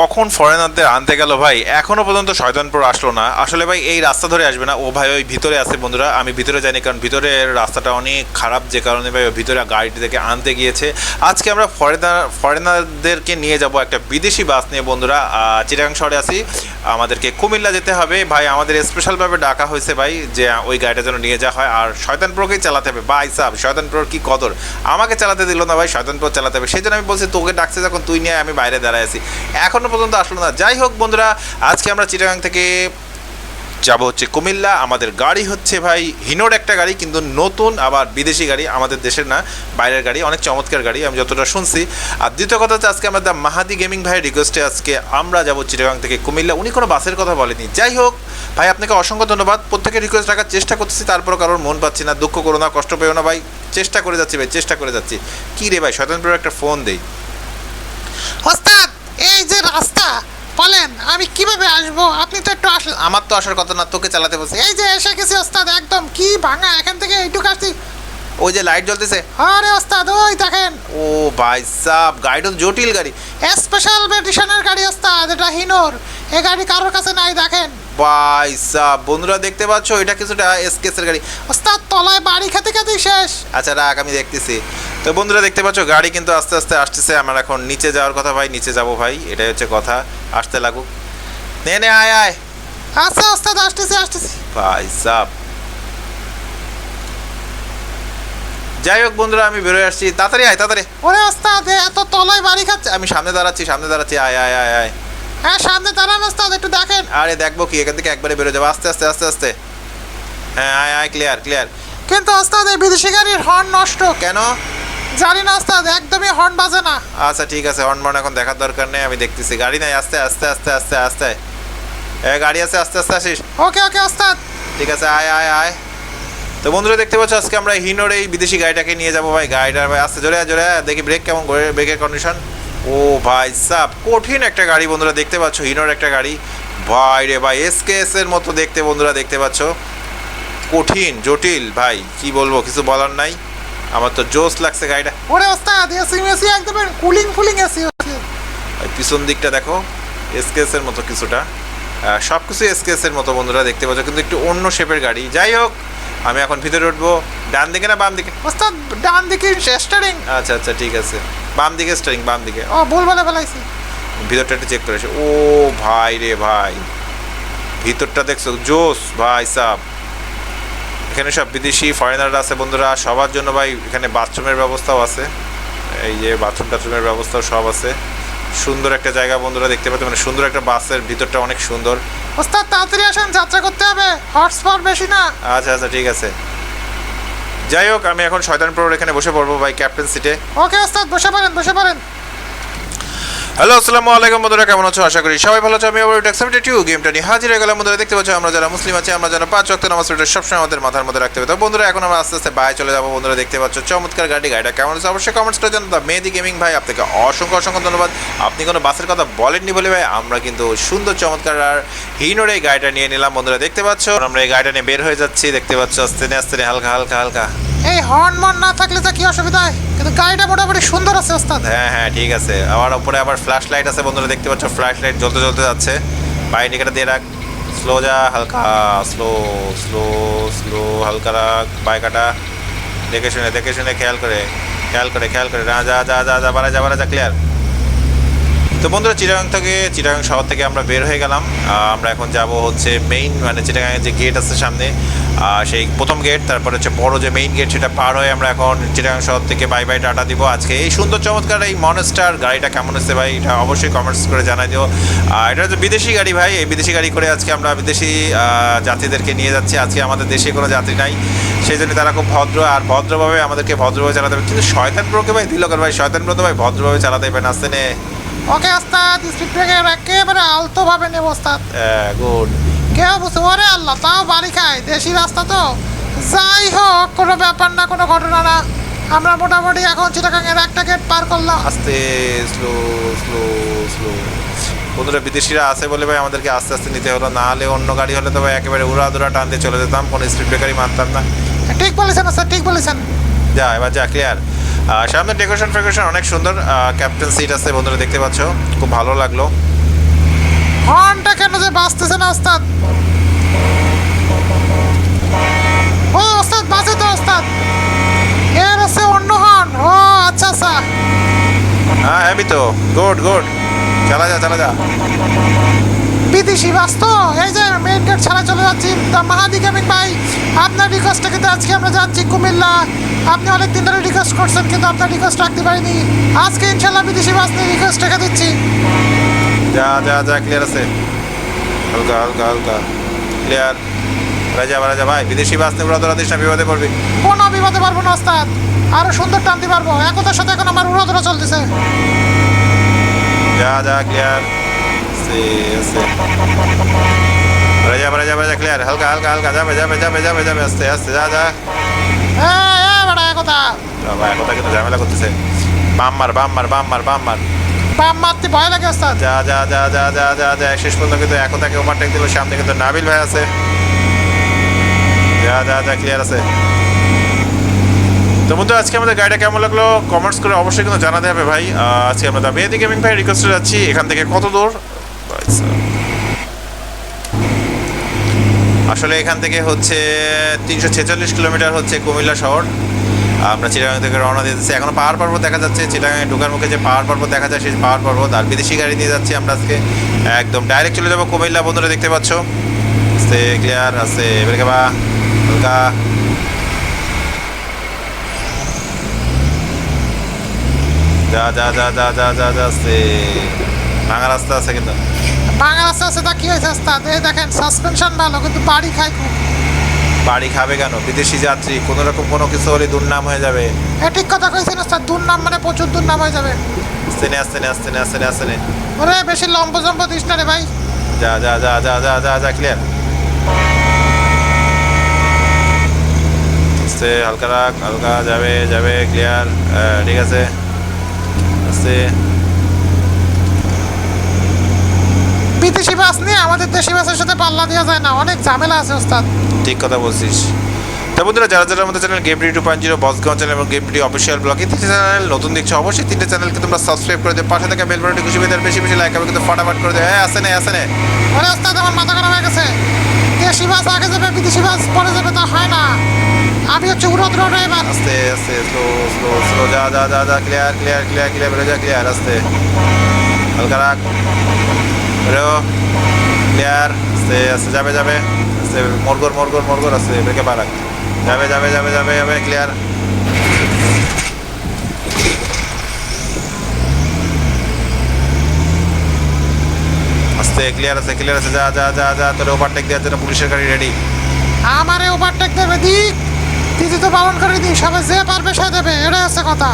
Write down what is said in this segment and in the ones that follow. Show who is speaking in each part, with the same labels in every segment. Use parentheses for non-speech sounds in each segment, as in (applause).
Speaker 1: কখন ফরেনারদের আনতে গেল ভাই? এখনও পর্যন্ত শয়তানপুর আসলো না। আসলে ভাই, এই রাস্তা ধরে আসবে না। ও ভাই, ওই ভিতরে আছে বন্ধুরা। আমি ভিতরে জানি কারণ ভিতরের রাস্তাটা অনেক খারাপ যে কারণে ভাই ভিতরে গাড়িটি থেকে আনতে গিয়েছে। আজকে আমরা ফরেনার ফরেনারদেরকে নিয়ে যাব একটা বিদেশি বাস নিয়ে বন্ধুরা। চিটাগাং শহরে আসি আমাদেরকে কুমিল্লা যেতে হবে। ভাই, আমাদের স্পেশালভাবে ডাকা হয়েছে ভাই, যে ওই গাড়িটা যেন নিয়ে যাওয়া হয়। আর শয়তানপুরকেই চালাতে হবে। ভাই সাহ শয়তানপুর কি কদর? আমাকে চালাতে দিল না ভাই, শয়তানপুর চালাতে হবে। সেই জন্য আমি বলছি, তোকে ডাকছে যখন তুই নিয়ে আমি বাইরে দাঁড়ায় আছি। এখনও পর্যন্ত আসলো না। যাই হোক বন্ধুরা, আজকে আমরা চিটাগাং থেকে যাব হচ্ছে কুমিল্লা। আমাদের গাড়ি হচ্ছে ভাই হিনোর একটা গাড়ি, কিন্তু নতুন, আবার বিদেশি গাড়ি, আমাদের দেশের না, বাইরের গাড়ি, অনেক চমৎকার গাড়ি, আমি যতটা শুনছি। আর দ্বিতীয় কথা হচ্ছে, আজকে আমাদের মাহাদি গেমিং ভাইয়ের রিকোয়েস্টে আজকে আমরা যাব চিটাগাং থেকে কুমিল্লা। উনি কোনো বাসের কথা বলেনি। যাই হোক, ভাই, আপনাকে অসংখ্য ধন্যবাদ। প্রত্যেকের রিকোয়েস্ট রাখার চেষ্টা করতেছি তারপর কারোর মন পাচ্ছি না। দুঃখ করো না, কষ্ট পেও না, ভাই। চেষ্টা করে যাচ্ছি, ভাই, চেষ্টা করে যাচ্ছি। কী রে ভাই শয়তানপুরের একটা ফোন দেই।
Speaker 2: ওস্তাদ! এই যে রাস্তা বলেন আমি কীভাবে আসব? আপনি তো একটু আসলে
Speaker 1: আমার তো আসার কথা না তোকে চালাতে বলছি।
Speaker 2: এই যে এসে গেছি ওস্তাদ একদম কি ভাঙা এখান থেকে এইটুকু আসছি।
Speaker 1: ওই যে লাইট জ্বলতেছে।
Speaker 2: আরে ওস্তাদ ওই দেখেন।
Speaker 1: ও ভাই সাব গাড়িটা জটিল গাড়ি।
Speaker 2: স্পেশাল এডিশনের গাড়ি ওস্তাদ এটা হিনোর। এই গাড়ি কারোর কাছে নাই দেখেন।
Speaker 1: ভাই সাব বন্ধুরা দেখতে পাচ্ছ? এটা কিছুটা এসকেসের গাড়ি।
Speaker 2: ওস্তাদ তলায় বাড়ি খেতে খেতেই শেষ।
Speaker 1: আচ্ছা রাখ আমি দেখতেছি। তো বন্ধুরা দেখতে পাচ্ছ গাড়ি কিন্তু আস্তে আস্তে আসতেছে। আমার এখন নিচে যাওয়ার কথা ভাই নিচে যাব ভাই এটাই হচ্ছে কথা। আসতে লাগুক। নে নে আয় আয়।
Speaker 2: আচ্ছা ওস্তাদ আসতেছি আসতেছি।
Speaker 1: ভাই সাব। যাই হোক বন্ধুরা আমি বেরোয় আসছি। তাড়াতাড়ি আয় তাড়াতাড়ি।
Speaker 2: ওরে ওস্তাদ এত তলায় বাড়ি খাচ্ছে।
Speaker 1: আমি সামনে দাঁড়াচ্ছি সামনে দাঁড়াচ্ছি আয় আয় আয় আয়।
Speaker 2: হ্যাঁ সামনে দাঁড়ান ওস্তাদ একটু দেখেন।
Speaker 1: আরে দেখব কি? এখান থেকে একবারে বেরো যাব। আস্তে আস্তে আস্তে আস্তে। হ্যাঁ আয় আয় ক্লিয়ার ক্লিয়ার
Speaker 2: কিন্তু ওস্তাদ এই বিদেশি গাড়ির হর্ন নষ্ট।
Speaker 1: কেন?
Speaker 2: জানি না ওস্তাদ একদমই হর্ন বাজে না।
Speaker 1: আচ্ছা ঠিক আছে হর্নবর্ন এখন দেখার দরকার নেই আমি দেখতেছি। গাড়ি নাই আস্তে আস্তে আস্তে আস্তে আস্তে। এ গাড়ি আছে আস্তে আস্তে আসিস।
Speaker 2: ওকে ওকে ওস্তাদ।
Speaker 1: ঠিক আছে আয় আয় আয়। তো বন্ধুরা দেখতে পাচ্ছ আজকে আমরা হিনোর এই বিদেশি গাড়িটাকে নিয়ে যাব ভাই। গাড়িটার ভাই আস্তে জোরে জোরে। দেখি ব্রেক কেমন ব্রেকের কন্ডিশন ও ভাই সাপ কঠিন একটা গাড়ি বন্ধুরা দেখতে পাচ্ছ হিনোর একটা গাড়ি। ভাই রে ভাই এসকেএস এর মতো দেখতে বন্ধুরা দেখতে পাচ্ছ। কঠিন, জটিল, ভাই, কি বলব, কিছু বলার নাই। আমার তো জোস লাগছে গাড়িটা।
Speaker 2: ওরে ওস্তাদ, এসি মেসি একদম কুলিং ফুলিং এসি
Speaker 1: ওই পিছন দিকটা দেখো এসকেএস এর মতো কিছুটা। সব কিছু এসকেএস এর মতো বন্ধুরা দেখতে পাচ্ছ, কিন্তু একটু অন্য শেপের গাড়ি। যাই হোক, আমি এখন ভিতরে উঠবো। ডান দিকে না বাম দিকে?
Speaker 2: ওস্তাদ ডান দিকে স্টারিং।
Speaker 1: আচ্ছা আচ্ছা ঠিক আছে। বাম দিকে স্টারিং বাম দিকে।
Speaker 2: ও ভুল বলে ফেলাইছি।
Speaker 1: ভিতরটা একটু চেক করে আসি। ও ভাই রে ভাই। ভিতরটা দেখছ? জোস ভাই সাব। এখানে সব বিদেশি ফরেনাররা আছে বন্ধুরা। সবার জন্য ভাই এখানে বাথরুমের ব্যবস্থাও আছে। এই যে বাথরুম টাথরুমের ব্যবস্থাও সব আছে। সুন্দর একটা জায়গা বন্ধুরা দেখতে পাচ্ছেন মানে সুন্দর একটা বাসের ভিতরটা অনেক সুন্দর।
Speaker 2: ওস্তাদ তাড়াতাড়ি আসেন যাত্রা করতে হবে। হটস্পট বেশি না।
Speaker 1: আচ্ছা আচ্ছা ঠিক আছে। যাই হোক, আমি এখন শয়তানপুর এখানে বসে পড়ব ভাই ক্যাপ্টেন সিটে
Speaker 2: ওকে ওস্তাদ, বসে পড়েন বসে পড়েন।
Speaker 1: হ্যালো, আসসালামু আলাইকুম বন্ধুরা, কেমন আছো? আশা করি সবাই ভালো আছো। আমি আবার ট্যাক্সামিটি টিউ গেমটা নিয়ে হাজির হয়ে গেলাম। বন্ধুরা, দেখতে পাচ্ছ, আমরা যারা মুসলিম আছি, আমরা যারা পাঁচ ওয়াক্ত নামাজ পড়ি সবসময় আমাদের মাথার মধ্যে রাখতে হবে। তো বন্ধুরা, এখন আমরা আস্তে আস্তে বাইরে চলে যাব। বন্ধুরা, দেখতে পাচ্ছ, চমৎকার গাড়ি গাড়িটা কেমন আছে? অবশ্যই কমেন্টসটা জানো দা মেহেদি গেমিং ভাই, আপনাকে অসংখ্য অসংখ্য ধন্যবাদ। আপনি কোনো বাসের কথা বলেননি বলে ভাই, আমরা কিন্তু সুন্দর, চমৎকার আর হিনোর এই গাড়িটা নিয়ে নিলাম। বন্ধুরা, দেখতে পাচ্ছ, আমরা এই গাড়িটা নিয়ে বের হয়ে যাচ্ছি। দেখতে পাচ্ছ, আস্তে আস্তে, হালকা হালকা হালকা।
Speaker 2: এই হর্ন মন না থাকলে তো কি অসুবিধা হয়? কিন্তু গাড়িটা মোটামুটি সুন্দর আছে, ওস্তাদ।
Speaker 1: হ্যাঁ হ্যাঁ ঠিক আছে। আবার উপরে আবার ফ্ল্যাশ লাইট আছে, বন্ধুরা, দেখতে পাচ্ছ ফ্ল্যাশ লাইট জ্বলতে জ্বলতে যাচ্ছে। বাইরে দিকে দিয়ে রাখ। স্লো যা, হালকা স্লো স্লো স্লো হালকা রাখ। বাইকাটা দেখে শুনে দেখে শুনে খেয়াল করে খেয়াল করে খেয়াল করে। না, যা যা যা যা, বাড়া যা বাড়া, যা ক্লিয়ার তো বন্ধুরা, চিটাগাং থেকে, চিটাগাং শহর থেকে আমরা বের হয়ে গেলাম। আমরা এখন যাব হচ্ছে মেইন মানে চিটাগাংয়ের যে গেট আছে সামনে সেই প্রথম গেট তারপর হচ্ছে বড় যে মেইন গেট সেটা পার হয়ে আমরা এখন চিটাগাং শহর থেকে বাই বাই টাটা দিব আজকে। এই সুন্দর চমৎকার এই মনস্টার গাড়িটা কেমন হচ্ছে ভাই এটা অবশ্যই কমেন্টস করে জানাই দিও। এটা হচ্ছে বিদেশি গাড়ি ভাই এই বিদেশি গাড়ি করে আজকে আমরা বিদেশি যাত্রীদেরকে নিয়ে যাচ্ছি। আজকে আমাদের দেশে কোনো যাত্রী নাই সেই জন্য তারা খুব ভদ্র আর ভদ্রভাবে আমাদেরকে ভদ্রভাবে চালাতে হবে। কিন্তু শয়তান প্রোকে ভাই দিল ভাই শয়তান প্রো তো ভাই ভদ্রভাবে চালাতে হবে না আসতে নে।
Speaker 2: ওকে ওস্তাদ স্পিড ব্রেকার একেবারে আলতো ভাবে নেব ওস্তাদ।
Speaker 1: গুড
Speaker 2: কেউ বুঝছে ওরে আল্লাহ তাও বাড়ি খায় দেশি রাস্তা তো। যাই হোক কোনো ব্যাপার না কোনো ঘটনা না। আমরা মোটামুটি এখন চিটাগাংয়ের একটা গেট পার করলাম।
Speaker 1: আস্তে স্লো স্লো স্লো বন্ধুরা বিদেশিরা আছে বলে ভাই আমাদেরকে আস্তে আস্তে নিতে হলো। না হলে অন্য গাড়ি হলে তো ভাই একেবারে উড়া দুরা টান দিয়ে চলে যেতাম। কোনো স্পিড ব্রেকারই মানতাম না।
Speaker 2: ঠিক বলেছেন স্যার ঠিক বলেছেন।
Speaker 1: যা এবার যা ক্লিয়ার সামনে ডেকোরেশন ফেকোরেশন অনেক সুন্দর। ক্যাপ্টেন সিট আছে বন্ধুরা দেখতে পাচ্ছ। খুব ভালো লাগল।
Speaker 2: হর্নটা কেন যে বাঁচতেছে না ওস্তাদ? ও ওস্তাদ বাজে তো ওস্তাদ। এর হচ্ছে অন্য হর্ন। ও আচ্ছা আচ্ছা।
Speaker 1: হ্যাঁ হ্যাঁ তো গুড গুড। চালা যা চালা যা।
Speaker 2: বিদেশি বাস তো। এই যে মেইন গেট ছাড়া চলে যাচ্ছি। মাহাদি গেমিং ভাই আপনার রিকোয়েস্টটা কিন্তু আজকে আমরা যাচ্ছি কুমিল্লা আপনি অনেক দিন ধরে রিকোয়েস্ট করছেন কিন্তু আপনার রিকোয়েস্ট রাখতে পারিনি। আজকে ইনশাল্লাহ বিদেশি বাস নিয়ে রিকোয়েস্ট রেখে দিচ্ছি।
Speaker 1: যা যা যা ক্লিয়ার আছে। হালকা হালকা হালকা। ক্লিয়ার রাজা রাজা ভাই বিদেশি বাস নিয়ে উড়াদোড়া দিস না বিপদে পড়বি।
Speaker 2: কোনো বিপদে পারব না ওস্তাদ। আরও সুন্দর টানতে পারব। একতার সাথে এখন আমার উড়োদুরা চলতেছে।
Speaker 1: যা যা ক্লিয়ার সে আছে রাজা রাজা রাজা ক্লিয়ার হালকা হালকা হালকা যাবে যাবে যাবে যাবে যাবে আস্তে আস্তে যা যা।
Speaker 2: এ এ বেটা একতা।
Speaker 1: ভাই কথা কিন্তু ঝামেলা করতেছে। বাম মার বাম মার বাম মার বাম মার
Speaker 2: বাম মারতে ভয় লাগে, ওস্তাদ।
Speaker 1: যা যা যা যা যা যা যা শেষ পর্যন্ত কিন্তু একতাকে ওভারটেক দিল, সামনে কিন্তু নাবিল ভাই আছে। যা যা যা ক্লিয়ার আছে। তো বন্ধু, আজকে আমাদের গাড়িটা কেমন লাগল? কমেন্টস করে অবশ্যই কিন্তু জানাতে হবে ভাই। আজকে আমরা দা মেহেদি গেমিং ভাই রিকোয়েস্টে যাচ্ছি। এখান থেকে কত দূর। আসলে এখান থেকে হচ্ছে তিনশো ছেচল্লিশ কিলোমিটার হচ্ছে কুমিল্লা শহর। আমরা চিটাগাং থেকে রওনা দিয়ে দিতেছি এখনও পাহাড় পর্বত দেখা যাচ্ছে, চিটাগাঙে ঢোকার মুখে যে পাহাড় পর্বত দেখা যায়, সেই পাহাড় পর্বত। আর বিদেশি গাড়ি নিয়ে যাচ্ছি আমরা আজকে। একদম ডাইরেক্ট চলে যাব কুমিল্লা, বন্ধুরা দেখতে পাচ্ছ। আস্তে ক্লিয়ার আছে। এবারে বা? হালকা। যা যা যা যা যা যা যা আস্তে ভাঙা রাস্তা আছে কিন্তু।
Speaker 2: বাংলা আস্তে আস্তে তা কি হয়েছে এই দেখেন সাসপেনশন ভালো, কিন্তু বাড়ি খায় খুব।
Speaker 1: বাড়ি খাবে কেন? বিদেশি যাত্রী কোনো রকম কোনো কিছু হলে দুর্নাম হয়ে যাবে।
Speaker 2: হ্যাঁ ঠিক কথা কইছেন ওস্তাদ দুর্নাম মানে প্রচুর দুর্নাম হয়ে যাবে।
Speaker 1: আস্তে নে আস্তে নে আস্তে নে আস্তে আস্তে
Speaker 2: ওরে বেশি লম্ব জম্ব দিস না রে ভাই।
Speaker 1: যা যা যা যা যা যা যা ক্লিয়ার আস্তে হালকা রাখ হালকা যাবে যাবে ক্লিয়ার ঠিক আছে। আস্তে।
Speaker 2: বিদেশি বাস নিয়ে আমাদের দেশি বাসের সাথে পাল্লা দেওয়া যায় না। অনেক ঝামেলা আছে ওস্তাদ।
Speaker 1: ঠিক কথা বলছিস। তা বন্ধুরা যারা যারা আমাদের channel game two point zero Bosgaon channel এবং গেম অফিসিয়াল ব্লগ এই তিনটে চ্যানেল নতুন দেখছ অবশ্যই তিনটে চ্যানেলকে তোমরা সাবস্ক্রাইব করে দেবে। পাশে থাকা বেল বাটনটি খুশি পেয়ে বেশি বেশি লাইক হবে কিন্তু ফটাফট করে দেবে। হ্যাঁ আসে না আসে না
Speaker 2: ওস্তাদ আমার মাথা খারাপ হয়ে গেছে। দেশি বাস আগে যাবে বিদেশি বাস পরে যাবে তা হয় না। আমি হচ্ছে উড়োদ রোড এবার
Speaker 1: আস্তে আস্তে স্লো স্লো স্লো যা যা যা যা ক্লিয়ার ক্লিয়ার ক্লিয়ার ক্লিয়ার বেরো যা ক্লিয়ার আস্তে। হালকা রাখ। বেরো। ক্লিয়ার আস্তে আস্তে যাবে যাবে। আস্তে মরগর মরগর মরগর আস্তে ব্রেকে বারাক যাবে যাবে যাবে যাবে যাবে ক্লিয়ার আস্তে ক্লিয়ার আছে ক্লিয়ার আছে যা যা যা যা তোর ওভারটেক দেওয়ার জন্য পুলিশের গাড়ি রেডি
Speaker 2: আমারে ওভারটেক দেবে দিক দিদি তো পালন করে দিই সবাই যে পারবে সে দেবে এটা আছে কথা।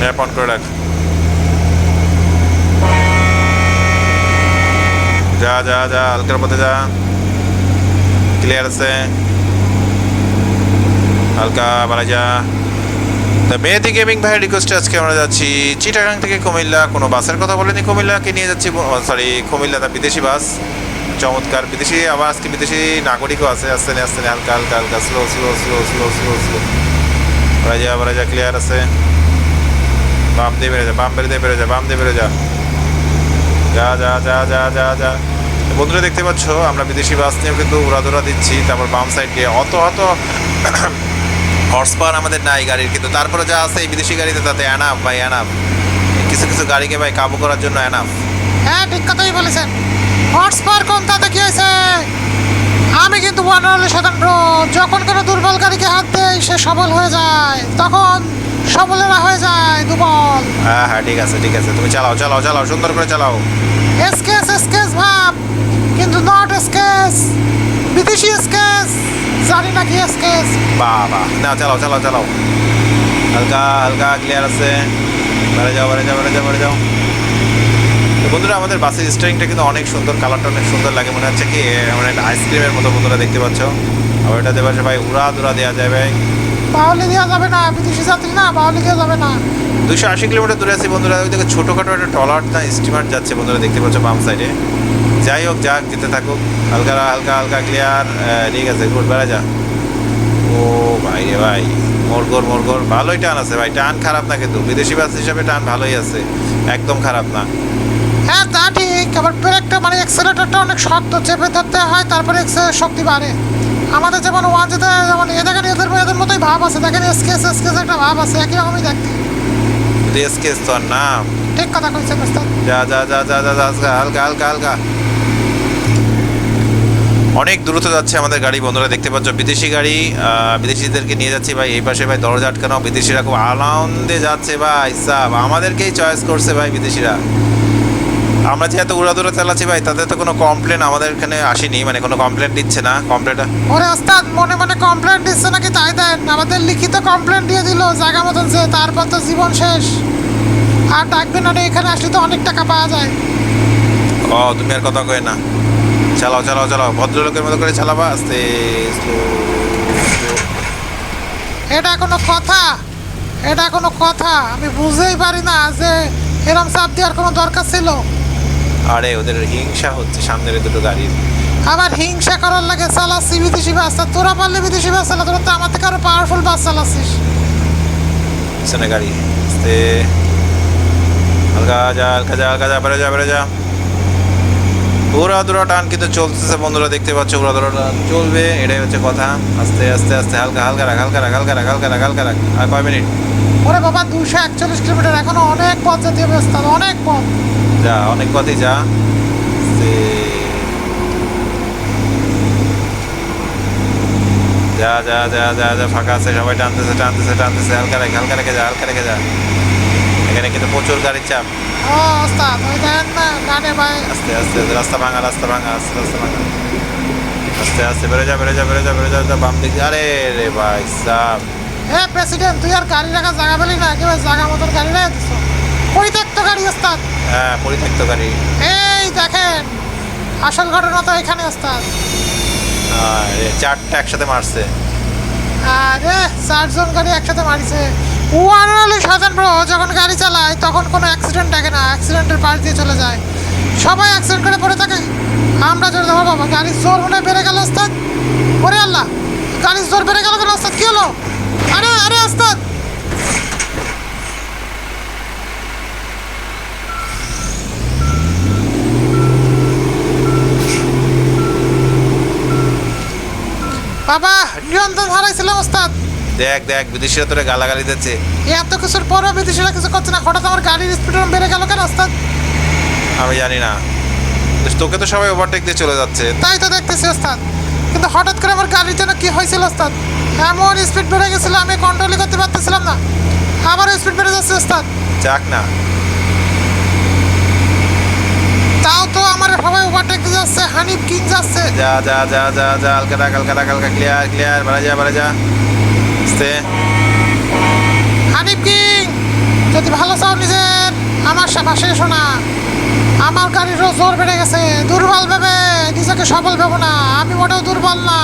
Speaker 1: ম্যাপ অন করে রাখ। যা যা যা, হালকার পথে যা। ক্লিয়ার আছে? হালকা বাড়া যা। তা মেহেদি গেমিং ভাইয়ের রিকোয়েস্টে আজকে আমরা যাচ্ছি চিটাগাং থেকে কুমিল্লা। কোনো বাসের কথা বলেনি কুমিল্লাকে নিয়ে যাচ্ছি সরি কুমিল্লা তা বিদেশি বাস। চমৎকার, বিদেশি আবার আজকে বিদেশি নাগরিকও আছে। আসতে আসতে হালকা হালকা হালকা slow slow slow slow slow slow বাড়া যা ক্লিয়ার আছে। বাম দিয়ে বেরো যা, বাম বেরো দিয়ে বেরো যা, বাম দিয়ে বেরো যা। যা যা যা যা যা যা। বন্ধুরা দেখতে পাচ্ছ আমরা বিদেশি বাস নিয়েও কিন্তু উড়াদোড়া দিচ্ছি। তারপর বাম সাইড দিয়ে অত অত (coughs) হর্স পাওয়ার আমাদের নাই গাড়ির কিন্তু তারপরে যা আছে এই বিদেশি গাড়িতে তাতে অ্যানাফ ভাই অ্যানাফ কিছু কিছু গাড়িকে ভাই কাবু করার জন্য অ্যানাফ
Speaker 2: হ্যাঁ ঠিক কথাই বলেছেন। হটস্পার কোন তাতে কি হয়েছে? আমি কিন্তু ওয়ানারলে স্বতন্ত্র যখন কোনো দুর্বল গাড়িকে হাত দেয় সে সবল হয়ে যায়। তখন সবলেরা হয়ে যায় দুর্বল।
Speaker 1: হ্যাঁ হ্যাঁ ঠিক আছে ঠিক আছে। তুমি চালাও চালাও চালাও সুন্দর করে চালাও।
Speaker 2: এসকেস এসকেস ভাব কিন্তু নট এসকেস বিদেশি এসকেস জানি না কি এসকেস
Speaker 1: বাহ বাহ না চালাও চালাও চালাও। হালকা হালকা ক্লিয়ার আছে। বেড়ে যাও বেড়ে যাও বেড়ে যাও বেড়ে যাও। তো বন্ধুরা আমাদের বাসের স্টারিংটা কিন্তু অনেক সুন্দর কালারটা অনেক সুন্দর লাগে। মনে হচ্ছে কি মানে একটা আইসক্রিমের মতো বন্ধুরা দেখতে পাচ্ছ। আর ওইটা দেবার ভাই উড়া দুরা দেওয়া যায় ভাই।
Speaker 2: বাউলি দেওয়া যাবে না বিদেশি যাত্রী না বাউলি দেওয়া যাবে না।
Speaker 1: দুশো আশি কিলোমিটার দূরে আছি বন্ধুরা। ওই দেখো ছোটোখাটো একটা ট্রলার না স্টিমার যাচ্ছে বন্ধুরা দেখতে পাচ্ছ বাম সাইডে যাই হোক যাক যেতে থাকুক। হালকা হালকা হালকা ক্লিয়ার ঠিক আছে গুড বেড়া যা। ও ভাই রে ভাই মোরগোর মোরগোর ভালোই টান আছে ভাই টান খারাপ না কিন্তু বিদেশি বাস হিসাবে টান ভালোই আছে একদম খারাপ না।
Speaker 2: হ্যাঁ তা ঠিক আবার ব্রেকটা মানে এক্সেলেটারটা অনেক শক্ত চেপে ধরতে হয় তারপরে শক্তি বাড়ে। আমাদের যেমন ওয়ান যেতে যেমন এ দেখেন এদের এদের মতোই ভাব আছে দেখেন এসকেস এসকেস একটা ভাব আছে একই রকমই দেখতে।
Speaker 1: রেস কেস তো আর না
Speaker 2: ঠিক কথা কইছেন ওস্তাদ।
Speaker 1: যা যা যা যা যা যা হালকা হালকা হালকা। অনেক দ্রুত যাচ্ছে আমাদের গাড়ি বন্ধুরা দেখতে পাচ্ছ বিদেশি গাড়ি বিদেশিদেরকে নিয়ে যাচ্ছি ভাই এই পাশে ভাই দরজা আটকানো বিদেশিরা খুব আনন্দে যাচ্ছে ভাই সাব আমাদেরকেই চয়েস করছে ভাই বিদেশিরা। আমরা যে এত উড়াদুরা চালাচ্ছি ভাই তাদের তো কোনো কমপ্লেন আমাদের এখানে আসেনি মানে কোনো কমপ্লেন দিচ্ছে না কমপ্লেন
Speaker 2: ওরে ওস্তাদ মনে মনে কমপ্লেন দিচ্ছে নাকি? তাই দেন আমাদের লিখিত কমপ্লেন দিয়ে দিল জায়গা মতন যে তারপর তো জীবন শেষ। আর ডাকবেন না এখানে আসলে তো অনেক টাকা পাওয়া যায়।
Speaker 1: ও তুমি আর কথা কয়ে না। চালাও চালাও চালাও। ভদ্রলোকের মতো করে চালাবা। আস্তে।
Speaker 2: এটা কোনো কথা। এটা কোনো কথা। আমি বুঝতেই পারি না যে এরম চাপ দেওয়ার কোনো দরকার ছিল।
Speaker 1: আরে ওদের হিংসা হচ্ছে সামনের দুটো গাড়ির।
Speaker 2: আবার হিংসা করার লাগে চালাচ্ছি বিদেশি বাস। তোরা পারলে বিদেশি বাস চালা তোরা তো আমার থেকে আরও পাওয়ারফুল বাস চালাচ্ছিস।
Speaker 1: পিছনে গাড়ি হালকা যা হালকা যা হালকা যা বেড়ে যা বেড়ে যা। উড়া দুরা টান কিন্তু চলতেছে বন্ধুরা দেখতে পাচ্ছ উড়া দুরা টান চলবে এটাই হচ্ছে কথা। আস্তে আস্তে আস্তে হালকা হালকা রাখ হালকা রাখ হালকা রাখ হালকা রাখ হালকা রাখ আর কয় মিনিট?
Speaker 2: ওরে বাবা দুশো একচল্লিশ কিলোমিটার এখনও অনেক পথ যেতে হবে অনেক পথ।
Speaker 1: যা অনেক পথই যা। যা যা যা যা যা ফাঁকা আছে সবাই টানতেছে টানতেছে টানতেছে হালকা রেখে হালকা রেখে যা হালকা রেখে যা। এখানে কিন্তু প্রচুর গাড়ির চাপ। আস্তে আস্তে রাস্তা ভাঙা রাস্তা ভাঙা আস্তে রাস্তা ভাঙা। আস্তে আস্তে বেরো যা বেরো যা বেরো যা বেরো যা যা, বাম দিকে। আরে রে ভাই সাব
Speaker 2: হে প্রেসিডেন্ট তুই আর গাড়ি রাখা জায়গা পেলি না? একেবারে জায়গা মতন গাড়ি রেখে দিস। পরিত্যক্ত গাড়ি ওস্তাদ।
Speaker 1: হ্যাঁ পরিত্যক্ত গাড়ি।
Speaker 2: এই দেখেন আসল ঘটনা তো এখানে ওস্তাদ।
Speaker 1: আরে চারটা একসাথে মারছে।
Speaker 2: আরে চারজন গাড়ি একসাথে মারিছে। ওয়ান অনলি সাধারণ ব্রো যখন গাড়ি চালায়, তখন কোনো অ্যাক্সিডেন্ট থাকে না অ্যাক্সিডেন্টের পাশ দিয়ে চলে যায়। সবাই অ্যাক্সিডেন্ট করে পড়ে থাকে। আমরা জোর দেবো বাবা, গাড়ির জোর মনে বেড়ে গেল ওস্তাদ। ওরে আল্লাহ, গাড়ির জোর বেড়ে গেল কেন ওস্তাদ? কি হলো? আরে আরে ওস্তাদ! বাবা, নিয়ন্ত্রণ হারাইছিলাম ওস্তাদ।
Speaker 1: দেখ দেখ বিদেশিরা তোরে গালাগালি দিচ্ছে।
Speaker 2: এত কিছুর পরও বিদেশিরা কিছু করছে না। হঠাৎ আমার গাড়ির স্পিড বেড়ে গেল কেন ওস্তাদ?
Speaker 1: আমি জানি না। তোকে তো সবাই ওভারটেক দিয়ে চলে যাচ্ছে।
Speaker 2: তাই তো দেখতেছি ওস্তাদ। কিন্তু হঠাৎ করে আমার গাড়ির জন্য কি হয়েছিল ওস্তাদ? এমন স্পিড বেড়ে গেছিল আমি কন্ট্রোলই করতে পারতেছিলাম না। আবারও স্পিড বেড়ে যাচ্ছে ওস্তাদ।
Speaker 1: যাক না।
Speaker 2: তাও তো আমার সবাই ওভারটেক দিয়ে যাচ্ছে হানিফ কিং যাচ্ছে।
Speaker 1: যা যা যা যা যা হালকা রাখ হালকা রাখ হালকা ক্লিয়ার ক্লিয়ার বাড়া যা বাড়া যা। আস্তে
Speaker 2: হানিফ কিং যদি ভালো চাও নিজের আমার পাশে এসো না আমার গাড়িরও জোর বেড়ে গেছে দুর্বল ভেবে নিজেকে সবল ভেবো না আমি মোটেও দুর্বল না।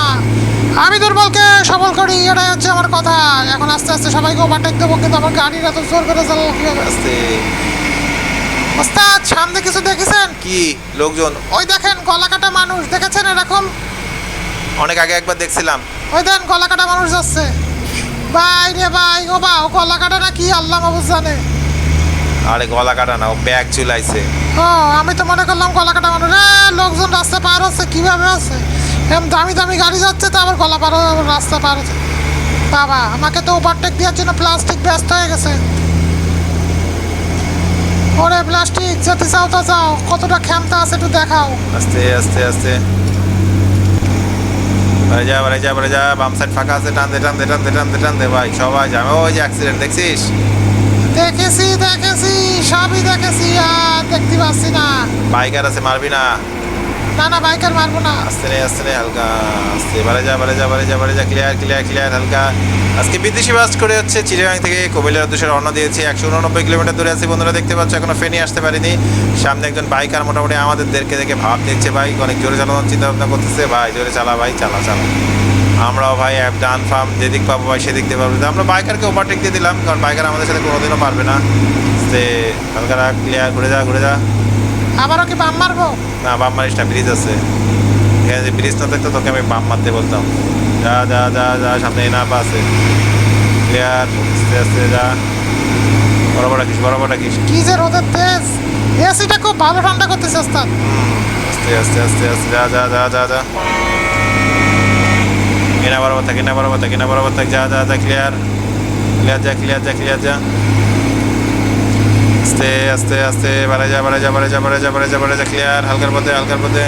Speaker 2: আমি দুর্বলকে সবল করি এটাই হচ্ছে আমার কথা। এখন আস্তে আস্তে সবাইকে ওভারটেক দেবো কিন্তু আমার গাড়ির এত জোর বেড়ে গেল কীভাবে
Speaker 1: আস্তে।
Speaker 2: ওস্তাদ সামনে কিছু দেখেছেন?
Speaker 1: কি? লোকজন?
Speaker 2: ওই দেখেন গলা কাটা মানুষ দেখেছেন এরকম?
Speaker 1: অনেক আগে একবার দেখছিলাম।
Speaker 2: ওই দেন গলা কাটা মানুষ যাচ্ছে। ভাই রে ভাই ও বা ও গলা কাটা না কি আল্লাহ মাবুজ জানে।
Speaker 1: আরে গলা কাটা না ও ব্যাগ চুলাইছে
Speaker 2: ও আমি তো মনে করলাম গলা কাটা মানুষ। রে লোকজন রাস্তা পার হচ্ছে কীভাবে আছে এরকম দামি দামি গাড়ি যাচ্ছে তো আবার গলা পার রাস্তা পার হচ্ছে। বাবা আমাকে তো ওভারটেক দেওয়ার জন্য প্লাস্টিক ব্যস্ত হয়ে গেছে। ওরে প্লাস্টিক যেতে চাও তো চাও কতটা ক্ষমতা আছে একটু দেখাও।
Speaker 1: আস্তে আস্তে আস্তে। যা বলে যা বলে যা বাম সাইড ফাঁকা আছে টান দে টান দে টান দে টান দে টান দে ভাই সবাই যাবে ওই যে অ্যাক্সিডেন্ট দেখছিস?
Speaker 2: দেখেছি দেখেছি সবই দেখেছি আর দেখতে পাচ্ছি না।
Speaker 1: বাইকার আছে মারবি না।
Speaker 2: না না বাইকার মারবো না।
Speaker 1: আস্তে রে আস্তে রে, হালকা, আস্তে। বাড়ি যা বাড়ি যা বাড়ি যা বাড়ি যা ক্লিয়ার ক্লিয়ার ক্লিয়ার হালকা। আজকে বিদেশি বাস করে হচ্ছে চিড়িয়াং থেকে কুমিল্লার উদ্দেশ্যে রওনা দিয়েছি। একশো উননব্বই কিলোমিটার দূরে আছি, বন্ধুরা, দেখতে পাচ্ছ, এখনও ফেনি আসতে পারিনি। সামনে একজন বাইকার মোটামুটি আমাদেরকে দেখে ভাব দিচ্ছে ভাই, অনেক জোরে চালানোর চিন্তা ভাবনা করতেছে। ভাই, জোরে চালা, ভাই, চালা চালা। আমরাও ভাই অ্যাপ ডান ফার্ম যেদিক পাবো ভাই, সেদিক দিয়ে পাবো। আমরা বাইকারকে ওভারটেক দিয়ে দিলাম, কারণ বাইকার আমাদের সাথে কোনোদিনও পারবে না। আস্তে হালকা ক্লিয়ার ঘুরে যা ঘুরে যা।
Speaker 2: আবারও কি বাম মারবো?
Speaker 1: না বাম মারিস না ব্রিজ আছে। এখানে যে ব্রিজ না থাকতো তোকে আমি বাম মারতে বলতাম। যা যা যা যা সামনে এনাপ আছে। ক্লিয়ার আস্তে আস্তে যা। বরাবর রাখিস বরাবর রাখিস
Speaker 2: কি যে রোদের তেজ। এসিটা খুব ভালো ঠান্ডা করতেছে ওস্তাদ।
Speaker 1: আস্তে আস্তে আস্তে আস্তে যা যা যা যা যা। কিনা বরাবর থাক কিনা বরাবর থাক কিনা বরাবর থাক যা যা যা ক্লিয়ার ক্লিয়ার যা ক্লিয়ার যা ক্লিয়ার যা। আস্তে আস্তে আস্তে বাড়ে যা বাড়ে যা বাড়ে যা বাড়ে যা বাড়ে যা বাড়ে যা ক্লিয়ার হালকার পথে হালকার পথে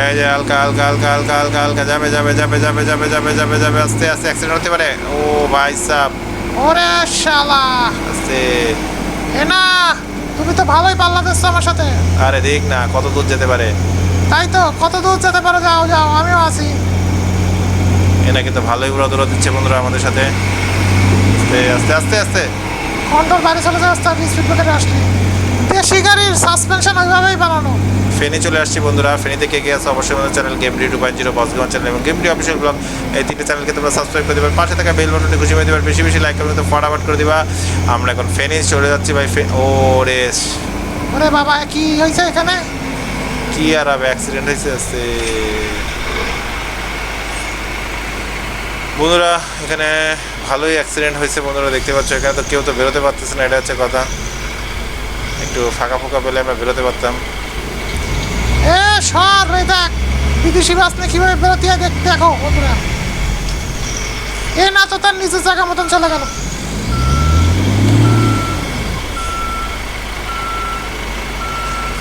Speaker 1: এই যে হালকা হালকা হালকা হালকা হালকা হালকা যাবে যাবে যাবে যাবে যাবে যাবে যাবে যাবে আস্তে আস্তে অ্যাক্সিডেন্ট হতে পারে। ও ভাই সাহ
Speaker 2: ওরে শালা।
Speaker 1: আস্তে।
Speaker 2: না তুমি তো ভালোই পাল্লা দিচ্ছ আমার সাথে।
Speaker 1: আরে দেখ না কত দূর যেতে পারে।
Speaker 2: তাই তো কত দূর যেতে পারো? যাও যাও আমিও আছি।
Speaker 1: এনা কিন্তু ভালোই উড়া দৌড়া দিচ্ছে বন্ধুরা আমাদের সাথে। আস্তে আস্তে আস্তে আস্তে।
Speaker 2: কন্ট্রোল বাইরে চলে যাওয়া ওস্তাদ স্পিড ব্রেকারে আসলে দেশি গাড়ির সাসপেনশন ওইভাবেই বানানো।
Speaker 1: ফেনি চলে আসছি বন্ধুরা। ফেনিতে কে কে আছে অবশ্যই আমাদের channel game D two point zero Bosgaon channel এবং গেম ডি অফিসিয়াল ব্লগ এই তিনটে চ্যানেলকে তোমরা সাবস্ক্রাইব করে দেবে। পাশে থাকা বেল বাটনটি খুশি হয়ে দেবে। বেশি বেশি লাইক করবে তো ফটাফট করে দিবা। আমরা এখন ফেনি চলে যাচ্ছি ভাই। ও রে
Speaker 2: ওরে বাবা কি হয়েছে এখানে?
Speaker 1: কি আর হবে? অ্যাক্সিডেন্ট হয়েছে আস্তে বন্ধুরা এখানে ভালোই অ্যাক্সিডেন্ট হয়েছে বন্ধুরা দেখতে পাচ্ছ এখানে তো কেউ তো বেরোতে পারতেছে না এটা হচ্ছে কথা। একটু ফাঁকা ফাঁকা পেলে আমরা বেরোতে পারতাম।
Speaker 2: এ সর রে দেখ বিদেশি বাস নিয়ে কীভাবে বেরোতে হয় দেখ দেখো বন্ধুরা। এ না তো তার নিজের জায়গা মতন চলে গেল।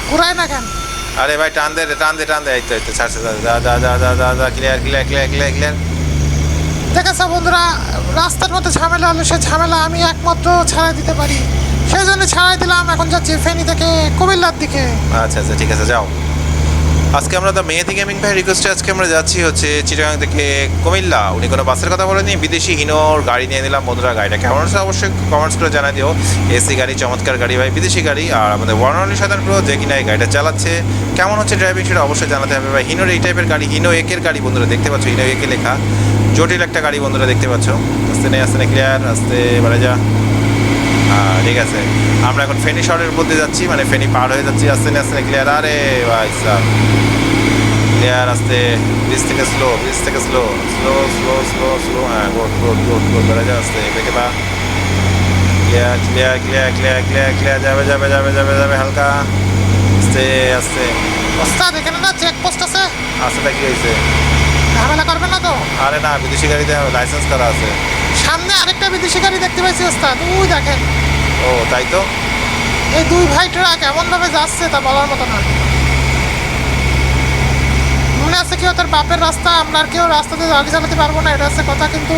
Speaker 2: ঘুরায় না কেন?
Speaker 1: আরে ভাই টান দে টান দে টান দে এই তো এই তো ছাড়ছে যা যা যা যা যা যা যা clear clear clear clear clear
Speaker 2: দেখেছ বন্ধুরা, রাস্তার মধ্যে ঝামেলা হলে সে ঝামেলা, আমি একমাত্র ছাড়াই দিতে পারি। সেই জন্য ছাড়াই দিলাম, এখন যাচ্ছি ফেনি থেকে কুমিল্লার দিকে।
Speaker 1: আচ্ছা আচ্ছা ঠিক আছে, যাও। আজকে আমরা দ্য মেহেদি গেমিং ভাই রিকোয়েস্টে আজকে আমরা যাচ্ছি হচ্ছে চিটাগাং থেকে কুমিল্লা। উনি কোনো বাসের কথা বলেনি বিদেশি হিনোর গাড়ি নিয়ে নিলাম। বন্ধুরা, গাড়িটা কেমন হচ্ছে অবশ্যই কমেন্টস করে জানাই দিও। এসি গাড়ি, চমৎকার গাড়ি ভাই, বিদেশি গাড়ি। আর আমাদের ওয়ার্নালি সাধারণ প্রো যে কিনা এই গাড়িটা চালাচ্ছে। কেমন হচ্ছে ড্রাইভিং সেটা অবশ্যই জানাতে হবে ভাই। হিনোর এই টাইপের গাড়ি, হিনো একের গাড়ি বন্ধুরা, দেখতে পাচ্ছ, হিনো একে লেখা। জটিল একটা গাড়ি বন্ধুরা দেখতে পাচ্ছ। আস্তে নেই আস্তে নেই ক্লিয়ার আস্তে বাড়ে যা। ঠিক আছে। আমরা এখন ফেনি শহরের মধ্যে যাচ্ছি মানে ফেনি পার হয়ে যাচ্ছি। আস্তে না আস্তে ক্লিয়ার আরে ভাই সাহ। ক্লিয়ার আস্তে। ব্রিজ থেকে স্লো ব্রিজ থেকে slow slow slow slow slow হ্যাঁ গোট গুড গোট গুড বেড়ে যা আস্তে। বেঁকে বা। Clear clear clear clear clear clear যাবে যাবে যাবে যাবে যাবে হালকা। আস্তে আস্তে।
Speaker 2: ওস্তাদ এখানে না চেক পোস্ট আছে?
Speaker 1: কি হয়েছে?
Speaker 2: ঝামেলা করবে না তো?
Speaker 1: আরে না বিদেশি গাড়িতে লাইসেন্স করা আছে।
Speaker 2: সামনে আরেকটা বিদেশি গাড়ি দেখতে পাইছি ওস্তাদ। ওই দেখেন।
Speaker 1: ও তাই তো?
Speaker 2: এই দুই ভাই ট্রাক এমন ভাবে যাচ্ছে তা বলার মতো না। মনে আছে কেউ তার বাপের রাস্তা? আমরা আর কেউ রাস্তাতে গাড়ি চালাতে পারব না এটা হচ্ছে কথা কিন্তু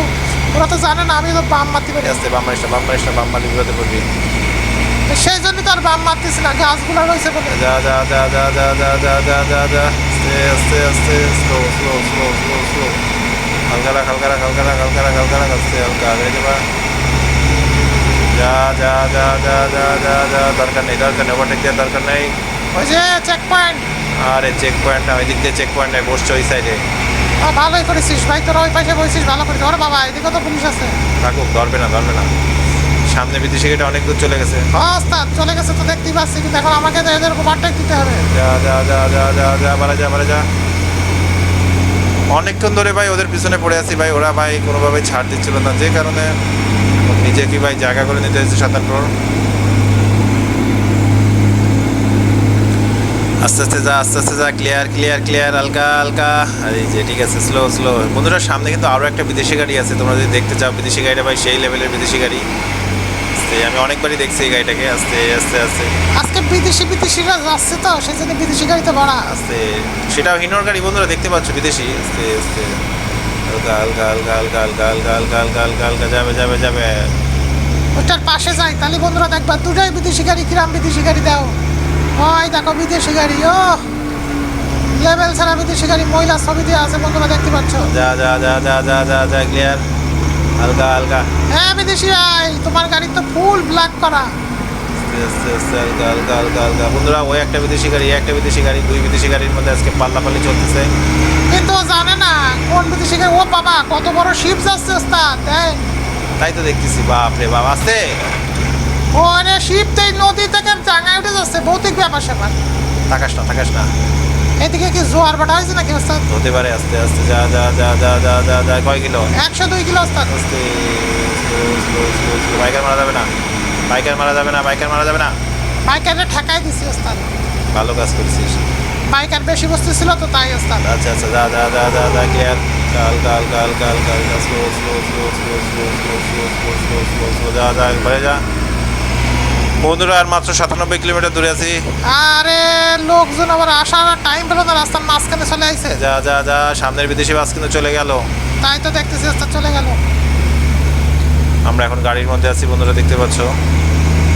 Speaker 2: ওরা তো জানে না আমি তো বাম মারতে পারি
Speaker 1: আস্তে বাম মারিস বাম মারিস বাম মারি বিপদে পড়বি
Speaker 2: সেই জন্য তো আর বাম মারতেছি না গাছগুলো রয়েছে বলে
Speaker 1: যা যা যা যা যা যা যা যা যা যা আস্তে আস্তে আস্তে slow slow slow slow slow হালকা রাখ হালকা রাখ হালকা রাখ হালকা রাখ হালকা রাখ আস্তে হালকা আগে যাবা যা যা যা যা যা যা যা দরকার নেই দরকার নেই ওভারটেক দেওয়ার দরকার নেই
Speaker 2: ওই যে চেক পয়েন্ট
Speaker 1: আরে চেক পয়েন্ট না ওই দিক দিয়ে চেক পয়েন্ট নেই বসছে ওই সাইডে
Speaker 2: ভালোই করেছিস ভাই তোরা ওই পাশে বসছিস ভালো করেছিস ওরে বাবা এদিকে তো পুলিশ আছে
Speaker 1: থাকুক ধরবে না ধরবে না সামনে বিদেশি গাড়িটা অনেক দূর চলে গেছে।
Speaker 2: ওস্তাদ চলে গেছে তো দেখতেই পাচ্ছি কিন্তু এখন আমাকে তো এদের ওভারটেক দিতে হবে।
Speaker 1: যা যা যা যা যা যা বাড়া যা বাড়া যা। অনেকক্ষণ ধরে ভাই ওদের পিছনে পড়ে আছি ভাই ওরা ভাই কোনোভাবে ছাড় দিচ্ছিল না যে কারণে নিজে কি ভাই জায়গা করে নিতে হয়েছে সাতান্ন আস্তে আস্তে যা আস্তে আস্তে যা ক্লিয়ার ক্লিয়ার ক্লিয়ার হালকা হালকা। আর এই যে ঠিক আছে স্লো স্লো বন্ধুরা সামনে কিন্তু আরও একটা বিদেশি গাড়ি আছে তোমরা যদি দেখতে চাও বিদেশি গাড়িটা ভাই সেই লেভেলের বিদেশি গাড়ি। আস্তে আমি অনেকবারই দেখছি এই গাড়িটাকে আস্তে আস্তে আস্তে
Speaker 2: আজকে বিদেশি বিদেশিরা যাচ্ছে তো সেই জন্য বিদেশি গাড়িতে ভাড়া
Speaker 1: আস্তে সেটাও হিনোর গাড়ি বন্ধুরা দেখতে পাচ্ছ বিদেশি আস্তে আস্তে হালকা হালকা হালকা হালকা হালকা হালকা হালকা হালকা হালকা হালকা যাবে যাবে যাবে
Speaker 2: ওটার পাশে যাই তাহলে বন্ধুরা দেখবা দুটাই বিদেশি গাড়ি কিরাম বিদেশি গাড়ি দাও ওই দেখো বিদেশি গাড়ি ও লেভেল ছাড়া বিদেশি গাড়ি মহিলা ছবি দিয়ে আছে বন্ধুরা দেখতে পাচ্ছ
Speaker 1: যা যা যা যা যা যা যা ক্লিয়ার হালকা হালকা।
Speaker 2: হ্যাঁ বিদেশি ভাই তোমার গাড়ি তো ফুল ব্ল্যাক করা।
Speaker 1: আস্তে আস্তে হালকা হালকা হালকা হালকা। বন্ধুরা ওই একটা বিদেশি গাড়ি একটা বিদেশি গাড়ি দুই বিদেশি গাড়ির মধ্যে আজকে পাল্লাপাল্লি চলতেছে।
Speaker 2: কিন্তু জানে না কোন বিদেশি গাড়ি ও বাবা কত বড় শিপ যাচ্ছে ওস্তাদ
Speaker 1: তাই তো দেখতেছি বাপ রে বাপ আস্তে
Speaker 2: ও রে শিপ তো নদী থেকে জাঙ্গায় উঠে যাচ্ছে ভৌতিক ব্যাপার স্যাপার
Speaker 1: থাকাস না থাকাস না।
Speaker 2: এদিকে কি জোয়ার বাটা হয়েছে নাকি ওস্তাদ
Speaker 1: হতে পারে আস্তে আস্তে যা যা যা যা যা যা যা কয় কিলো
Speaker 2: একশো দুই কিলো ওস্তাদ
Speaker 1: আস্তে বাইকার মারা যাবে না বাইকার মারা যাবে না বাইকার মারা যাবে না
Speaker 2: বাইকারে ঠেকাই দিছি ওস্তাদ
Speaker 1: ভালো কাজ করেছিস
Speaker 2: বাইকার বেশি বস্তু ছিল তো তাই ওস্তাদ
Speaker 1: আচ্ছা আচ্ছা যা যা যা যা যা ক্লিয়ার কাল কাল কাল কাল কাল slow slow slow slow slow slow slow slow slow slow slow যা যা একবারে যা বন্ধুরা আর মাত্র সাতানব্বই কিলোমিটার দূরে আছি।
Speaker 2: আরে লোকজন আবার আসার টাইম পেল না রাস্তার মাঝখানে চলে আইছে।
Speaker 1: যা যা যা সামনের বিদেশি বাস কিন্তু চলে গেল।
Speaker 2: তাই তো দেখতেছি ওস্তাদ চলে গেল।
Speaker 1: আমরা এখন গাড়ির মধ্যে আছি বন্ধুরা দেখতে পাচ্ছ?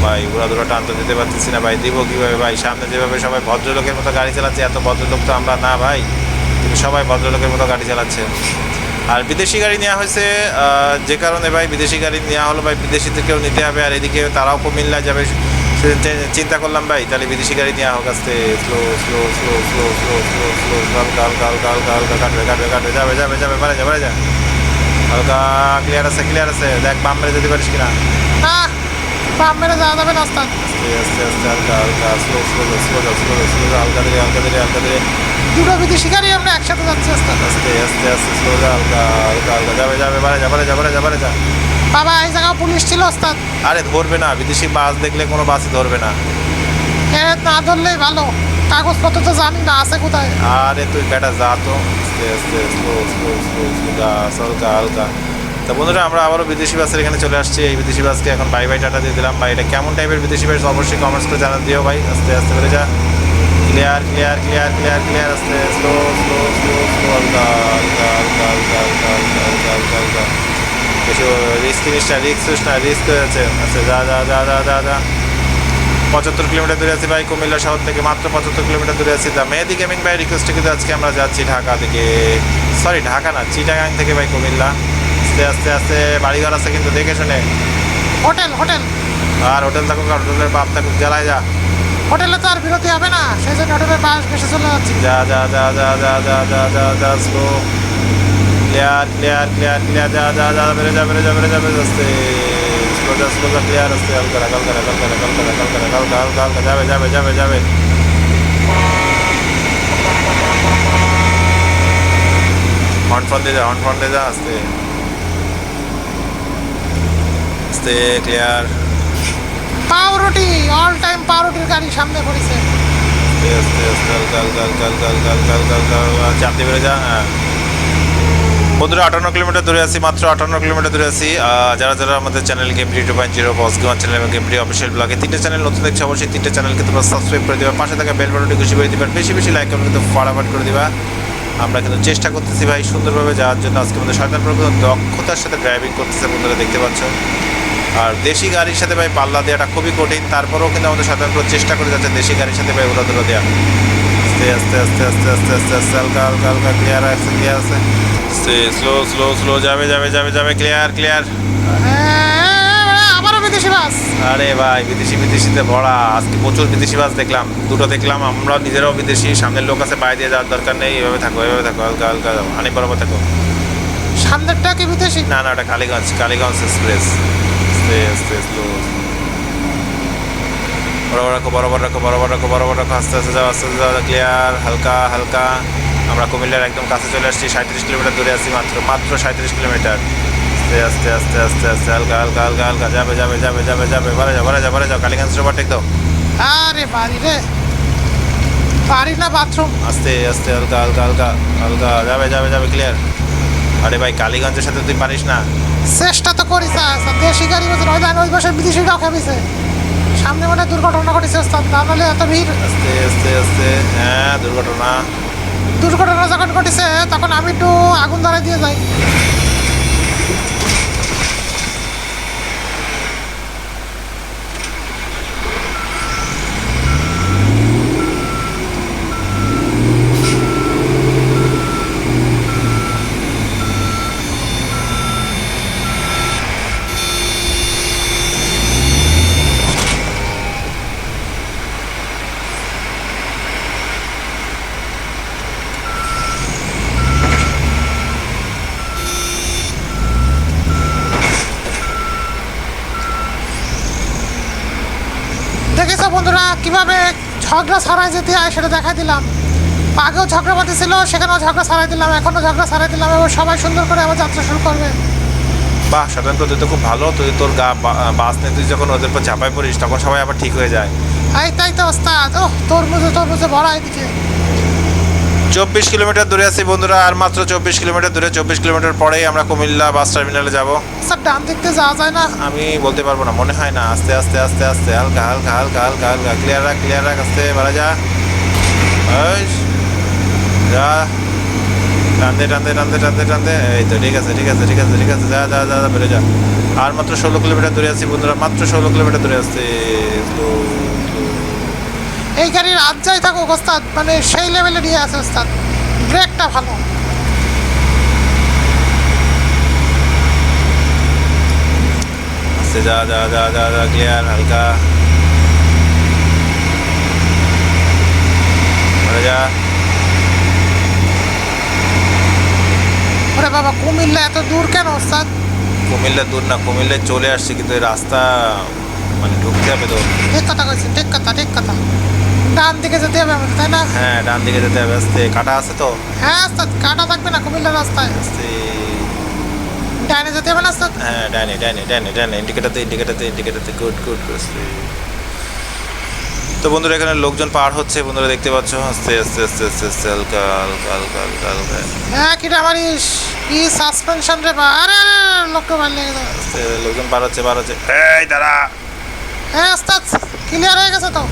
Speaker 1: ভাই উড়া দুরা টানতে দিতে পারতেছি না ভাই দিব কীভাবে? ভাই সামনে যেভাবে সবাই ভদ্রলোকের মতো গাড়ি চালাচ্ছে এত ভদ্রলোক তো আমরা না ভাই কিন্তু সবাই ভদ্রলোকের মতো গাড়ি চালাচ্ছে। আর বিদেশি গাড়ি নেওয়া হয়েছে যে কারণে ভাই বিদেশি গাড়ি নেওয়া হলো, ভাই বিদেশিদেরকেও নিতে হবে, আর এদিকে তারাও কুমিল্লা যাবে। চিন্তা করলাম, ভাই, তাহলে বিদেশি গাড়ি নেওয়া হোক আস্তে slow slow slow slow slow slow slow হালকা হালকা হালকা হালকা হালকা কাটবে কাটবে কাটবে, যাবে যাবে যাবে বাড়ে যা বাড়ে যা হালকা ক্লিয়ার আছে ক্লিয়ার আছে, দেখ বাম মেরে যেতে পারিস কিনা।
Speaker 2: না মেরে যাওয়া যাবে ওস্তাদ
Speaker 1: আস্তে আস্তে আস্তে হালকা হালকা slow slow slow slow slow হালকা ধীরে হালকা ধীরে হালকা ধীরে
Speaker 2: দুটো বিদেশি গাড়ি আমরা একসাথে যাচ্ছি ওস্তাদ
Speaker 1: আস্তে আস্তে আস্তে স্লো যা হালকা হালকা হালকা যাবে যাবে বাড়ে যা বাড়ে যা বাড়ে যা বাড়ে যা
Speaker 2: বাবা এই জায়গায় পুলিশ ছিল ওস্তাদ
Speaker 1: আরে ধরবে না। বিদেশি বাস দেখলে কোনো বাসই ধরবে না।
Speaker 2: এর না ধরলেই ভালো কাগজপত্র তো জানি না আছে কোথায়
Speaker 1: আরে তুই বেটা যা তো আস্তে আস্তে স্লো স্লো স্লো স্লো হালকা হালকা তা বন্ধুরা, আমরা আবারও বিদেশি বাসের এখানে চলে আসছি। এই বিদেশি বাসকে এখন বাই বাই টাটা দিয়ে দিলাম। ভাই, এটা কেমন টাইপের বিদেশি বাস? অবশ্যই কমেন্টস করে জানান দিও ভাই। আস্তে আস্তে করে যা। Clear clear clear clear clear আস্তে স্লো স্লো স্লো স্লো কিছু রিস্ক নিস না রিস্ক না রিস্ক হয়ে যাচ্ছে। আচ্ছা যা যা যা যা যা যা। পঁচাত্তর কিলোমিটার দূরে আছি ভাই, কুমিল্লা শহর থেকে মাত্র পঁচাত্তর কিলোমিটার দূরে আছি। দা মেহেদি গেমিং ভাই রিকোয়েস্টে কিন্তু আজকে আমরা যাচ্ছি ঢাকা থেকে। সরি ঢাকা না চিটাগাং থেকে ভাই, কুমিল্লা। আস্তে আস্তে আস্তে বাড়িঘর আছে কিন্তু দেখে শুনে
Speaker 2: হোটেল হোটেল
Speaker 1: আর হোটেল থাকুক আর হোটেলের বাপ থাকুক জ্বালায় যা
Speaker 2: হোটেলে তো আর বিরতি হবে না সেই জন্য হোটেলের বাস বেশি চলে যাচ্ছি
Speaker 1: যা যা যা যা যা যা যা যা যা slow clear clear clear clear যা যা যা বেড়ে যা বেড়ে যা বেড়ে যা বেড়ে আস্তে স্লো যা স্লো যা ক্লিয়ার আস্তে হালকা রাখ হালকা রাখ হালকা রাখ হালকা রাখ হালকা রাখ হালকা হালকা হালকা যাবে যাবে যাবে যাবে হর্ন ফোন দিয়ে যা হর্ন ফোন দিয়ে যা আস্তে আস্তে ক্লিয়ার
Speaker 2: পাউরুটি অল টাইম পাউরুটির গাড়ি সামনে পড়েছে
Speaker 1: আস্তে আস্তে হালকা হালকা হালকা হালকা হালকা হালকা হালকা হালকা হালকা চাপ দিয়ে বেড়ে যা হ্যাঁ বন্ধুরা আটান্ন কিলোমিটার দূরে আছি মাত্র আটান্ন কিলোমিটার দূরে আছি যারা যারা আমাদের channel game two point zero বস গেম চ্যানেল এবং গেম অফিসিয়াল ব্লগে তিনটে চ্যানেল নতুন দেখছে অবশ্যই তিনটে চ্যানেলকে তোমরা সাবস্ক্রাইব করে দেবা পাশে থাকা বেল বাটনটি খুশি করে দিবা বেশি বেশি লাইক করবে কিন্তু ফটাফট করে দিবা আমরা কিন্তু চেষ্টা করতেছি ভাই সুন্দরভাবে যাওয়ার জন্য আজকে আমাদের প্রভু দক্ষতার সাথে ড্রাইভিং করতেছে বন্ধুরা দেখতে পাচ্ছ আর দেশি গাড়ির সাথে ভাই পাল্লা দেওয়াটা খুবই কঠিন। তারপরেও কিন্তু আমাদের সাধারণ চেষ্টা করে যাচ্ছে দেশি গাড়ির সাথে ভাই উড়া দুরা দেওয়া আস্তে আস্তে আস্তে আস্তে আস্তে আস্তে আস্তে হালকা হালকা হালকা ক্লিয়ার আছে ক্লিয়ার আছে। স্লো স্লো স্লো যাবে যাবে যাবে যাবে ক্লিয়ার ক্লিয়ার
Speaker 2: এ, আবারও বিদেশি বাস।
Speaker 1: আরে ভাই বিদেশি বিদেশিতে ভরা। আজকে প্রচুর বিদেশি বাস দেখলাম। দুটো দেখলাম আমরা নিজেরাও বিদেশি সামনের লোক আছে বাইরে যাওয়ার দরকার নেই এভাবে থাকো এভাবে থাকো হালকা হালকা হানি বরাবর থাকো।
Speaker 2: সামনেরটা কি বিদেশি?
Speaker 1: না না ওটা কালীগঞ্জ কালীগঞ্জ এক্সপ্রেস। আস্তে আস্তে স্লো বরাবর রাখো বরাবর রাখো বরাবর রাখো বরাবর রাখো আস্তে আস্তে যাও আস্তে আস্তে যাও ক্লিয়ার হালকা হালকা। আমরা কুমিল্লার একদম কাছে চলে আসছি সাঁত্রিশ কিলোমিটার দূরে আছি মাত্র মাত্র সাঁত্রিশ কিলোমিটার। আস্তে আস্তে আস্তে আস্তে আস্তে হালকা হালকা হালকা হালকা যাবে যাবে যাবে যাবে যাবে বারে যাও বারে যাও বারে যাও কালীগঞ্জ ওভারটেক দাও
Speaker 2: আরে বাড়ি রে বাড়ি না বাথরুম?
Speaker 1: আস্তে আস্তে হালকা হালকা হালকা হালকা যাবে যাবে যাবে ক্লিয়ার আরে ভাই কালীগঞ্জের সাথে তুই পারিস না।
Speaker 2: চেষ্টা তো করি স্যার দেশি গাড়ি বলছে ওই দেন ওই বিদেশি বিদেশিটাও খেয়েছে সামনে মানে দুর্ঘটনা ঘটেছে ওস্তাদ না নাহলে এত ভিড়
Speaker 1: আস্তে আস্তে আস্তে। হ্যাঁ দুর্ঘটনা
Speaker 2: দুর্ঘটনা যখন ঘটেছে তখন আমি একটু আগুন দাঁড়ায় দিয়ে যাই দেখেছ বন্ধুরা কীভাবে ঝগড়া ছাড়াই যেতে হয় সেটা দেখা দিলাম। আগেও ঝগড়া বাতি ছিল সেখানেও ঝগড়া ছাড়াই দিলাম এখনও ঝগড়া ছাড়াই দিলাম এবং সবাই সুন্দর করে আবার যাত্রা শুরু করবে।
Speaker 1: বাহ সাধারণ তো তো খুব ভালো তুই তোর গা বাস নিয়ে তুই যখন ওদের পর চাপায় পড়িস তখন সবাই আবার ঠিক হয়ে যায়।
Speaker 2: এই তাই তো ওস্তাদ ও তরমুজে তরমুজে ভরা এদিকে।
Speaker 1: চব্বিশ কিলোমিটার দূরে আছি বন্ধুরা আর মাত্র চব্বিশ কিলোমিটার দূরে চব্বিশ কিলোমিটার পরেই আমরা কুমিল্লা বাস টার্মিনালে যাব।
Speaker 2: স্যার ডান দিক দিয়ে যাওয়া যায় না?
Speaker 1: আমি বলতে পারব না মনে হয় না আস্তে আস্তে আস্তে আস্তে হালকা হালকা হালকা হালকা হালকা ক্লিয়ার রাখ ক্লিয়ার রাখ আস্তে বাড়া যা। যা। টানতে টানতে টানতে টানতে টানতে। এই তো ঠিক আছে ঠিক আছে ঠিক আছে ঠিক আছে যা যা যা বেরো যা। আর মাত্র ষোলো কিলোমিটার দূরে আছি বন্ধুরা মাত্র ষোলো কিলোমিটার দূরে আসছে
Speaker 2: এই গাড়ির আজ যাই থাকুক ওস্তাদ। মানে সেই লেভেলে নিয়ে আছে ওস্তাদ। ব্রেকটা ভালো।
Speaker 1: যা যা যা যা যা ক্লিয়ার হালকা। যা।
Speaker 2: ওরে বাবা কুমিল্লা এত দূর কেন ওস্তাদ?
Speaker 1: কুমিল্লা দূর না কুমিল্লা চলে আসছে কিন্তু এই রাস্তা মানে ঢুকতে হবে তো।
Speaker 2: ঠিক কথা কইছি ঠিক কথা ঠিক কথা। ডান দিকে যেতে হবে আমাদের তাই না?
Speaker 1: হ্যাঁ ডান দিকে যেতে হবে আস্তে কাটা আছে তো।
Speaker 2: হ্যাঁ ওস্তাদ কাটা থাকবে না কুমিল্লা রাস্তায়।
Speaker 1: আস্তে
Speaker 2: ডাইনে যেতে হবে না ওস্তাদ
Speaker 1: হ্যাঁ ডাইনে ডাইনে ডাইনে ডাইনে ইন্ডিকেটারতে ইন্ডিকেটারতে ইন্ডিকেটারতে গুড গুড আস্তে তো বন্ধুরা এখানে লোকজন পার হচ্ছে বন্ধুরা দেখতে পাচ্ছ আস্তে আস্তে আস্তে আস্তে আস্তে হালকা হালকা হালকা হালকা হালকা।
Speaker 2: হ্যাঁ কিটা মারিস কি সাসপেনশন রে বা আরে আরে, লোককে মার লেগে
Speaker 1: আস্তে লোকজন পার হচ্ছে পার হচ্ছে। এই দাঁড়া।
Speaker 2: হ্যাঁ ওস্তাদ ক্লিয়ার হয়ে গেছে তো।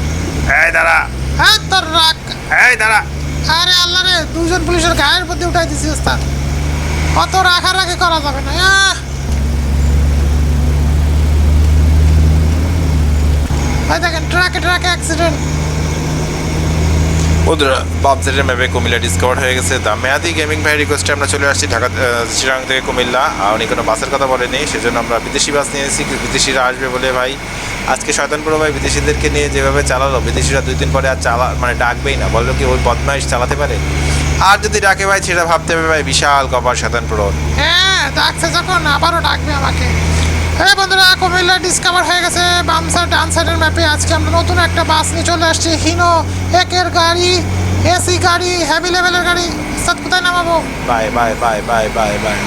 Speaker 1: এই দাঁড়া।
Speaker 2: হ্যাঁ তোর রাখ
Speaker 1: এই দাঁড়া।
Speaker 2: আরে আল্লাহ রে দুজন পুলিশের গায়ের প্রতি উঠাই দিছি ওস্তাদ। অত রাখারাখি করা যাবে না! ভাই দেখেন ট্রাকে ট্রাকে অ্যাক্সিডেন্ট
Speaker 1: বন্ধুরা বাপজেটের ম্যাপে কুমিল্লা ডিসকভার হয়ে গেছে। দ্য মেয়াদি গেমিং ভাই রিকোয়েস্টে আমরা চলে আসছি ঢাকা চিরাং থেকে কুমিল্লা। আর উনি কোনো বাসের কথা বলেনি সেজন্য আমরা বিদেশি বাস নিয়ে এসেছি। বিদেশিরা আসবে বলে ভাই আজকে শয়তানপুর ভাই বিদেশিদেরকে নিয়ে যেভাবে চালালো বিদেশিরা দুই দিন পরে আর চালা মানে ডাকবেই না। বলল কি ওই বদমাইশ চালাতে পারে? আর যদি ডাকে ভাই সেটা ভাবতে হবে ভাই বিশাল কপার শয়তানপুর
Speaker 2: হ্যাঁ ডাকছে যখন আবারও ডাকবে আমাকে। হ্যাঁ বন্ধুরা কুমিল্লা ডিসকভার হয়ে গেছে বাম ডান সাইডের ম্যাপে আজকে আমরা নতুন একটা বাস নিয়ে চলে আসছি। হিনো একের গাড়ি এসি গাড়ি হ্যাভি লেভেলের গাড়ি। সাত কোথায় নামাবো?
Speaker 1: Bye bye bye bye bye bye.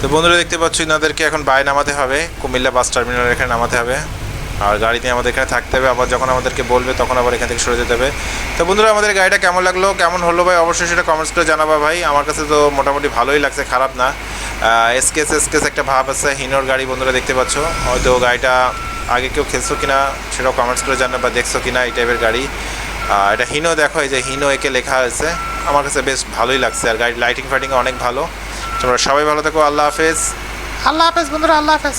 Speaker 1: তো বন্ধুরা দেখতে পাচ্ছ ইনাদেরকে এখন বাইরে নামাতে হবে। কুমিল্লা বাস টার্মিনাল এখানে নামাতে হবে। আর গাড়িতে আমাদের এখানে থাকতে হবে। আবার যখন আমাদেরকে বলবে তখন আবার এখান থেকে সরে যেতে হবে। তো বন্ধুরা আমাদের গাড়িটা কেমন লাগল? কেমন হলো ভাই? অবশ্যই সেটা কমেন্টস করে জানাবা ভাই। আমার কাছে তো মোটামুটি ভালোই লাগছে খারাপ না। এসকেস এসকেস একটা ভাব আছে হিনোর গাড়ি বন্ধুরা দেখতে পাচ্ছ। হয়তো গাড়িটা আগে কেউ খেলছো কিনা সেটাও কমেন্টস করে জানা বা দেখছ কিনা এই টাইপের গাড়ি। আহ, এটা হিনো দেখো এই যে হিনো একে লেখা আছে। আমার কাছে বেশ ভালোই লাগছে। আর গাড়ির লাইটিং ফাইটিং অনেক ভালো। তোমরা সবাই ভালো থাকো আল্লাহ হাফেজ।
Speaker 2: আল্লাহ হাফেজ বন্ধুরা আল্লাহ হাফেজ।